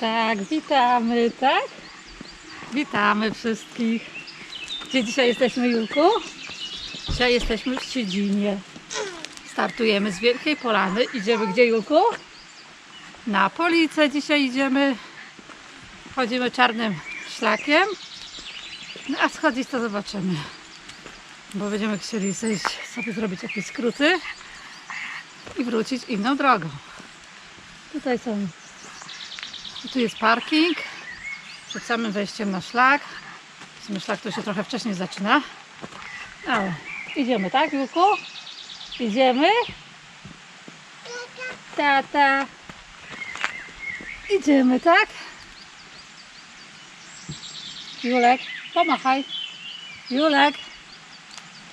Tak, witamy, tak? Witamy wszystkich. Gdzie dzisiaj jesteśmy, Julku? Dzisiaj jesteśmy w Siedzinie. Startujemy z Wielkiej Polany. Idziemy gdzie, Julku? Na Policę dzisiaj idziemy. Chodzimy czarnym szlakiem. No a schodzić to zobaczymy. Bo będziemy chcieli zejść, sobie zrobić jakieś skróty i wrócić inną drogą. Tutaj są tu jest parking przed samym wejściem na szlak. W sumie szlak to się trochę wcześniej zaczyna. Ale idziemy, tak, Julku? Idziemy? Tata. Idziemy, tak? Julek, pomachaj. Julek.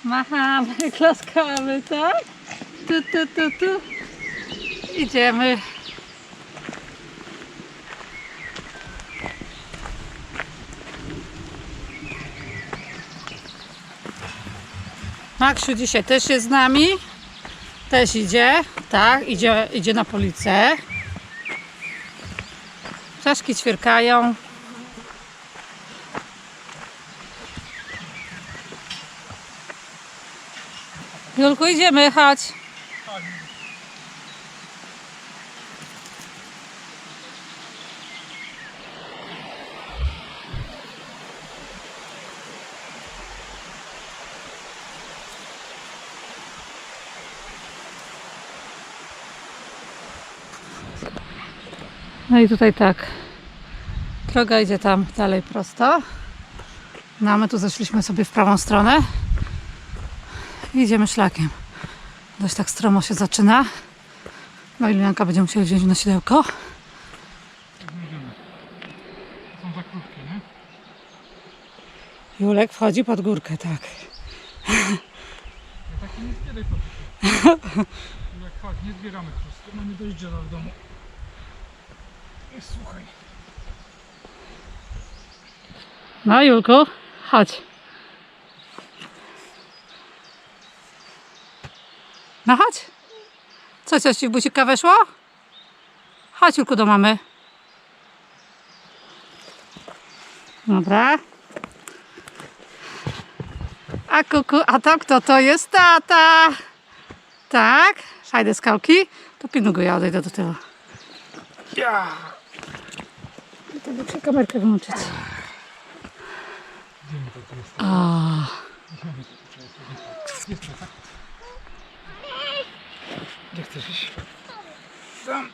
Machamy, klaskamy, tak? Tu, tu, tu, tu. Idziemy. Maksiu dzisiaj też jest z nami. Też idzie, tak, idzie, idzie na policję. Czaszki ćwierkają. Julku, idziemy, chodź. No i tutaj tak. Droga idzie tam dalej prosto. No a my tu zeszliśmy sobie w prawą stronę. I idziemy szlakiem. Dość tak stromo się zaczyna. No i Julianka będzie musiała wziąć nosidełko. Są za krótkie, nie? Julek wchodzi pod górkę, tak. Ja takie nie zbieraj po Jak fakt, nie zbieramy prosto, mamy dość drzewa w domu. Słuchaj. No Julku, chodź. No chodź. Co, coś ci w bucika weszło? Chodź Julku do mamy. Dobra. A kuku, a to kto to jest? Tata. Tak? Fajne skałki? To pilnuj go, ja odejdę do tyłu. Ja! To muszę kamerkę wyłączyć. Tak? Gdzie chcesz iść? Tam.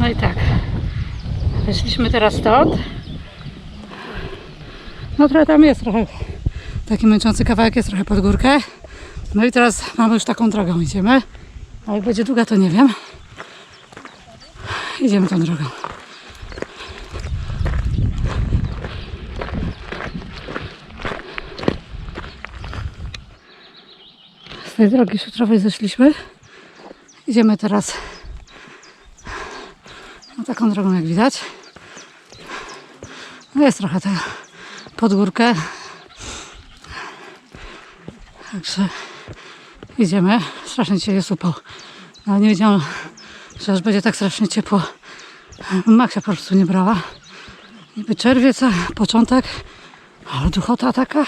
No i tak. Wyszliśmy teraz stąd. No trochę tam jest, trochę taki męczący kawałek jest trochę pod górkę. No i teraz mamy już taką drogą, idziemy. A jak będzie długa, to nie wiem. Idziemy tą drogą. Z tej drogi szutrowej zeszliśmy. Idziemy teraz no, taką drogą, jak widać. No jest trochę tego pod górkę. Także idziemy. Strasznie dzisiaj jest upał. No, nie wiedziałam, że aż będzie tak strasznie ciepło. Maksia po prostu nie brała. Niby czerwiec, początek. Ale duchota taka.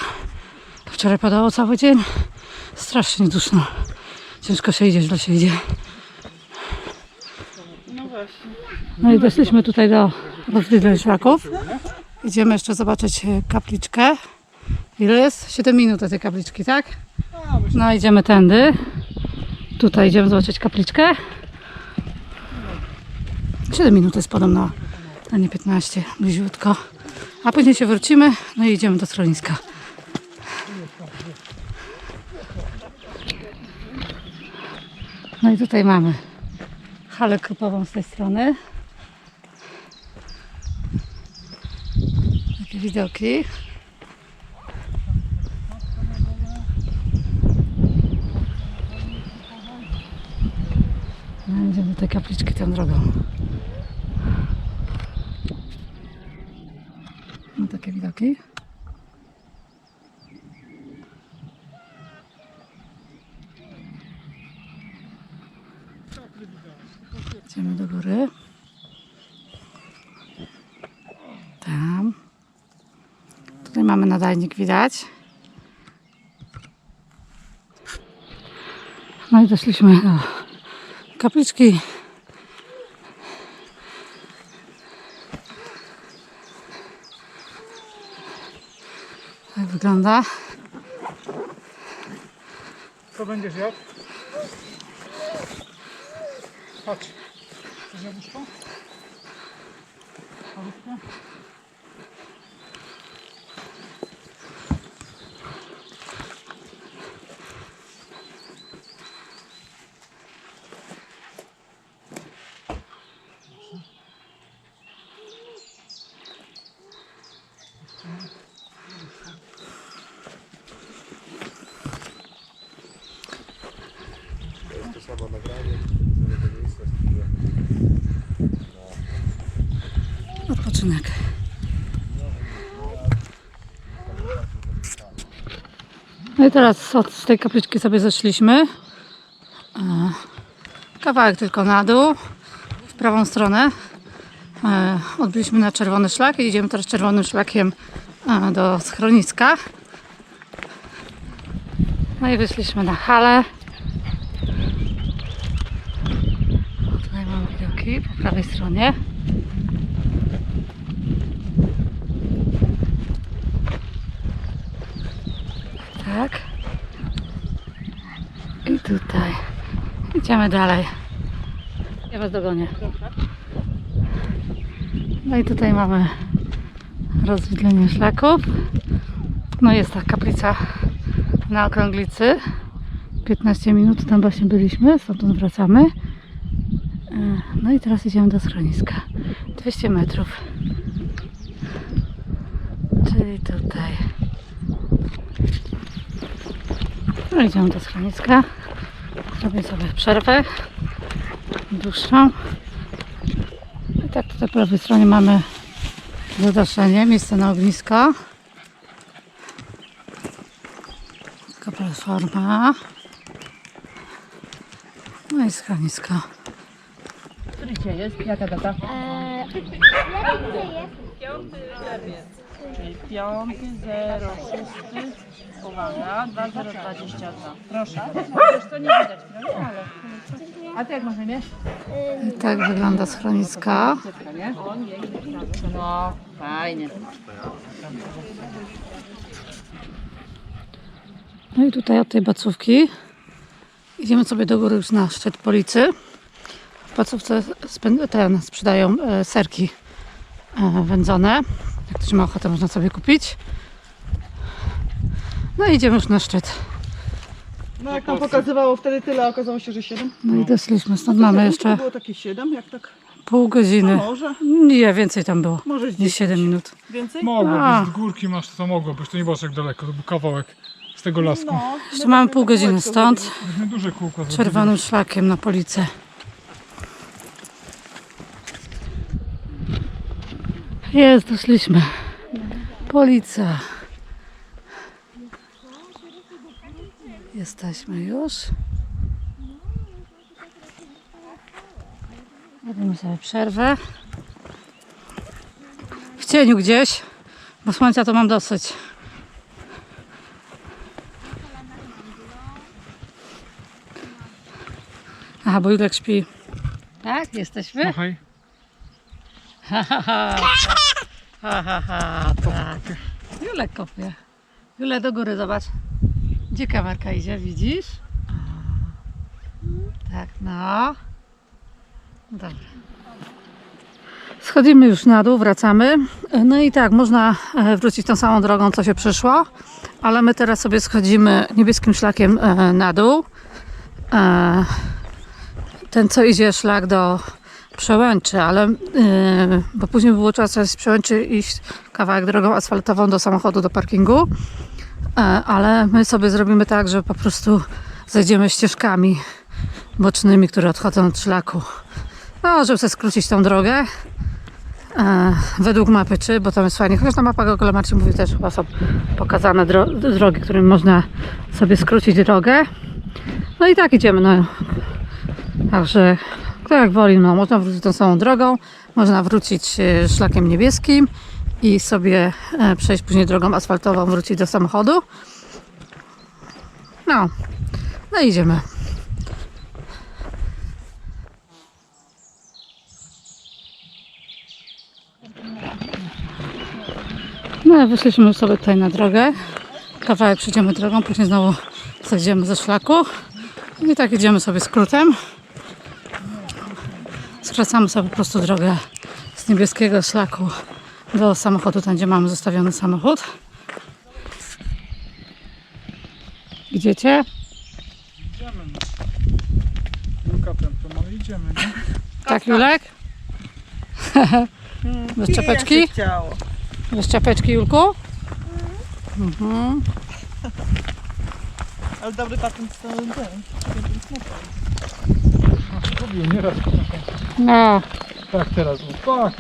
Wczoraj padało cały dzień. Strasznie duszno. Ciężko się idzie, źle się idzie. No i doszliśmy tutaj do rozwidleń szlaków. Idziemy jeszcze zobaczyć e, kapliczkę. Ile jest? 7 minut do tej kapliczki, tak? No idziemy tędy. Tutaj idziemy zobaczyć kapliczkę. 7 minut jest podobno, a nie 15, bliziutko. A później się wrócimy, no i idziemy do schroniska. No i tutaj mamy halę krupową z tej strony. Takie widoki. tej kapliczki tą drogą. No takie widoki. Idziemy do góry. Tam. Tutaj mamy nadajnik, widać. No i doszliśmy do kapliczki wygląda. Co będziesz jadł? Chodź. Chcesz jabłuszko? Parówkę? To samo nagranie całego miejsca z które Odpoczynek. No i teraz od tej kapliczki sobie zeszliśmy. E, Kawałek tylko na dół, w prawą stronę. E, Odbyliśmy na czerwony szlak i idziemy teraz czerwonym szlakiem e, do schroniska. No i wyszliśmy na halę. Tutaj mamy widoki po prawej stronie. Tak. I tutaj. Idziemy dalej. Ja was dogonię. No i tutaj mamy rozwidlenie szlaków. No jest ta kaplica na okrąglicy. 15 minut tam właśnie byliśmy, stamtąd wracamy. E, No i teraz idziemy do schroniska. 200 metrów. Czyli tutaj. No idziemy do schroniska. Zrobię sobie przerwę dłuższą. I tak tutaj po prawej stronie mamy zadaszenie, miejsce na ognisko. Taka platforma. No i schronisko. Który dzisiaj jest? Jaka data? Eee, Czyli 5, 0, 6, uwaga, 2022. Proszę. Chociaż to nie widać, prawda? Ale... A ty jak masz na imię? I tak wygląda nie? No, fajnie. No i tutaj od tej bacówki idziemy sobie do góry już na szczyt Policy. W bacówce ten, sprzedają e, serki e, wędzone. Jak ktoś ma ochotę, można sobie kupić. No idziemy już na szczyt. No jak nam pokazywało wtedy tyle, a okazało się, że 7. No i doszliśmy, stąd mamy jeszcze było takie 7, jak tak. pół godziny. Może, Nie, więcej tam było. może z Niż 7 minut. więcej? Mogło A. być, z górki masz, to mogło być, to nie było tak daleko, to był kawałek z tego lasku. No, Jeszcze mamy pół godziny stąd. Duże kółko. Czerwonym szlakiem na Policę. Jest, doszliśmy. Policja. Jesteśmy już. Robimy sobie przerwę. W cieniu gdzieś, bo słońca to mam dosyć. Aha, bo Julek śpi. Tak, jesteśmy? Machaj. Ha, ha, ha. Ha, ha, ha, tak. Julek kopie. Julek do góry, zobacz. Gdzie kamerka idzie, widzisz? Tak, no. Dobra. Schodzimy już na dół, wracamy. No i tak, można e, wrócić tą samą drogą, co się przyszło, ale my teraz sobie schodzimy niebieskim szlakiem e, na dół. E, ten, co idzie szlak do przełęczy, ale bo później było czas z przełęczy iść kawałek drogą asfaltową do samochodu, do parkingu, ale my sobie zrobimy tak, że po prostu zejdziemy ścieżkami bocznymi, które odchodzą od szlaku. No, żeby sobie skrócić tą drogę. E, według mapy czy, bo tam jest fajnie, chociaż na mapach Google Maps mówi też chyba są pokazane dro- drogi, którymi można sobie skrócić drogę. No i tak idziemy, no. Także Kto jak woli, no można wrócić tą samą drogą, można wrócić e, szlakiem niebieskim i sobie e, przejść później drogą asfaltową, wrócić do samochodu. No, no idziemy. No, wyszliśmy sobie tutaj na drogę. Kawałek przejdziemy drogą, później znowu zejdziemy ze szlaku. I tak idziemy sobie skrótem. Skracamy sobie po prostu drogę z niebieskiego szlaku do samochodu, tam gdzie mamy zostawiony samochód. Idziecie? Idziemy. no. Julka tępą, ale idziemy, nie? Tak, Julek? Bez czapeczki? Chciało. Bez czapeczki, Julku? Mhm. Ale dobry patent to ten. No, Lubił nieraz. No, Tak teraz, tak.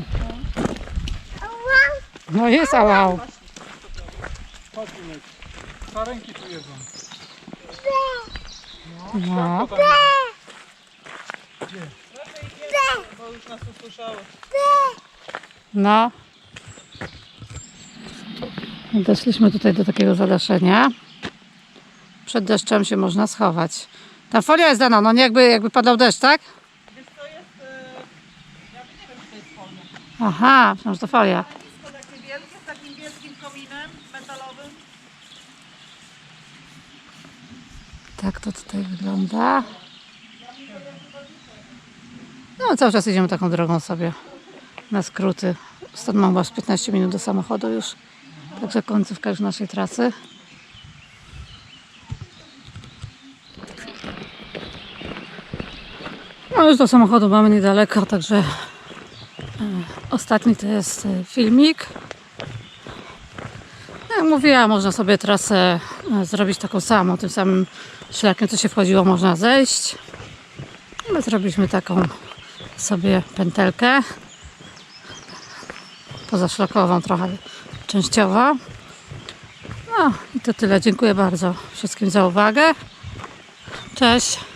No jest ałał. Patrz Julek. Sarenki tu jedzą. No. Potem Bo już nas usłyszały. No. Doszliśmy tutaj do takiego zadaszenia. Przed deszczem się można schować. Ta folia jest dana, no nie jakby, jakby padał deszcz, tak? Wiesz to jest... E, ja nie wiem, czy to jest folia. Aha, myślałam, że to folia. Tak to tutaj wygląda. No, cały czas idziemy taką drogą sobie na skróty. Stąd mam was 15 minut do samochodu już. Także końcówka już naszej trasy. No już do samochodu mamy niedaleko, także e, ostatni to jest e, filmik. Jak mówiłam, można sobie trasę e, zrobić taką samą, tym samym szlakiem, co się wchodziło, można zejść. My zrobiliśmy taką sobie pętelkę pozaszlakową, trochę częściowo. No i to tyle. Dziękuję bardzo wszystkim za uwagę. Cześć.